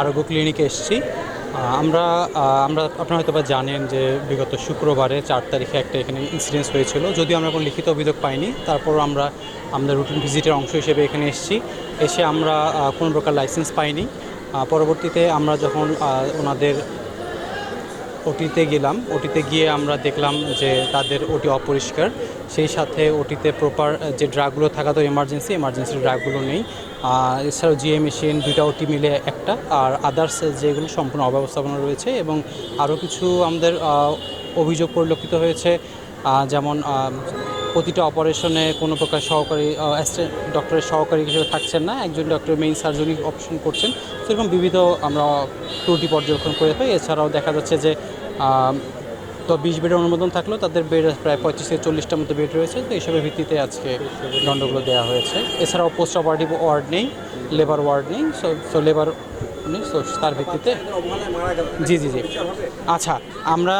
আরোগ্য ক্লিনিকে এসেছি। আমরা আমরা, আপনারা হয়তো বা জানেন যে বিগত শুক্রবারে চার তারিখে একটা এখানে ইনসিডেন্স হয়েছিল। যদিও আমরা কোনো লিখিত অভিযোগ পাইনি তারপর আমরা আমাদের রুটিন ভিজিটের অংশ হিসেবে এখানে এসেছি। এসে আমরা কোনো প্রকার লাইসেন্স পাইনি। পরবর্তীতে আমরা যখন ওনাদের ওটিতে গেলাম। ওটিতে গিয়ে আমরা দেখলাম যে তাদের ওটি অপরিষ্কার। সেই সাথে ওটিতে প্রপার যে ড্রাগগুলো থাকা তো এমার্জেন্সি এমার্জেন্সির ড্রাগগুলো নেই। এছাড়াও জিএ মেশিন দুইটা ওটি মিলে একটা আর আদার্স যেগুলো সম্পূর্ণ অব্যবস্থাপনা রয়েছে এবং আরও কিছু আমাদের অভিযোগ পরিলক্ষিত হয়েছে। যেমন প্রতিটা অপারেশনে কোনো প্রকার সহকারী ডক্টরের সহকারী হিসেবে থাকছেন না, একজন ডক্টর মেইন সার্জরি অপশন করছেন। সেরকম বিবিধ আমরা ত্রুটি পর্যবেক্ষণ করে পাই এছাড়াও দেখা যাচ্ছে যে তো বিশ বেডের অনুমোদন থাকলেও তাদের বেড প্রায় পঁয়ত্রিশ থেকে চল্লিশটার মতো বেড রয়েছে। তো এইসবের ভিত্তিতে আজকে দণ্ডগুলো দেওয়া হয়েছে। এছাড়াও পোস্ট অপারেটিভ ওয়ার্ড নেই লেবার ওয়ার্ড নেই। সো সো লেবার সো তার ভিত্তিতে? জি জি জি। আচ্ছা আমরা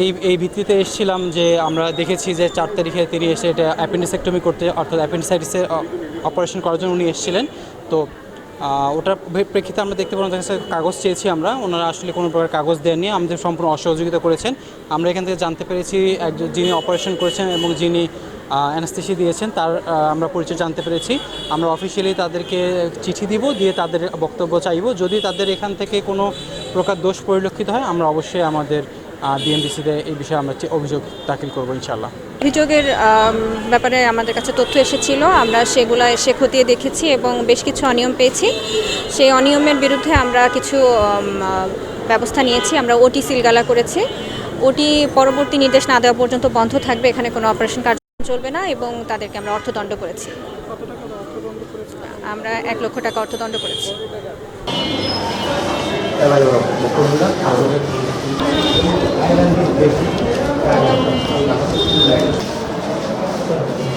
এই এই ভিত্তিতে এসেছিলাম যে আমরা দেখেছি যে চার তারিখে তিনি এসে এটা অ্যাপেন্ডিসেক্টমি করতে, অর্থাৎ অ্যাপেন্ডিসাইটিসের অপারেশন করার জন্য উনি এসেছিলেন। তো ওটার প্রেক্ষিতে আমরা দেখতে তার কাছে কাগজ চেয়েছি আমরা। ওনারা আসলে কোনো প্রকার কাগজ দেননি। আমাদের সম্পূর্ণ অসহযোগিতা করেছেন। আমরা এখান থেকে জানতে পেরেছি একজন, যিনি অপারেশন করেছেন এবং যিনি অ্যানাস্থেসি দিয়েছেন, তার আমরা পরিচয় জানতে পেরেছি। আমরা অফিসিয়ালি তাদেরকে চিঠি দিব, দিয়ে তাদের বক্তব্য চাইব। যদি তাদের এখান থেকে কোনো প্রকার দোষ পরিলক্ষিত হয়, আমরা অবশ্যই আমাদের বিএমডিসিতে এই বিষয়ে আমরা অভিযোগ দাখিল করব ইনশাল্লাহ অভিযোগের ব্যাপারে আমাদের কাছে তথ্য এসেছিল। আমরা সেগুলো এসে খতিয়ে দেখেছি এবং বেশ কিছু অনিয়ম পেয়েছি। সেই অনিয়মের বিরুদ্ধে আমরা কিছু ব্যবস্থা নিয়েছি। আমরা ওটি সিলগালা করেছি। ওটি পরবর্তী নির্দেশ না দেওয়া পর্যন্ত বন্ধ থাকবে। এখানে কোনো অপারেশন কার্য চলবে না এবং তাদেরকে আমরা অর্থদণ্ড করেছি। আমরা এক লক্ষ টাকা অর্থদণ্ড করেছি। বক্তব্যটা আমাদের দেখি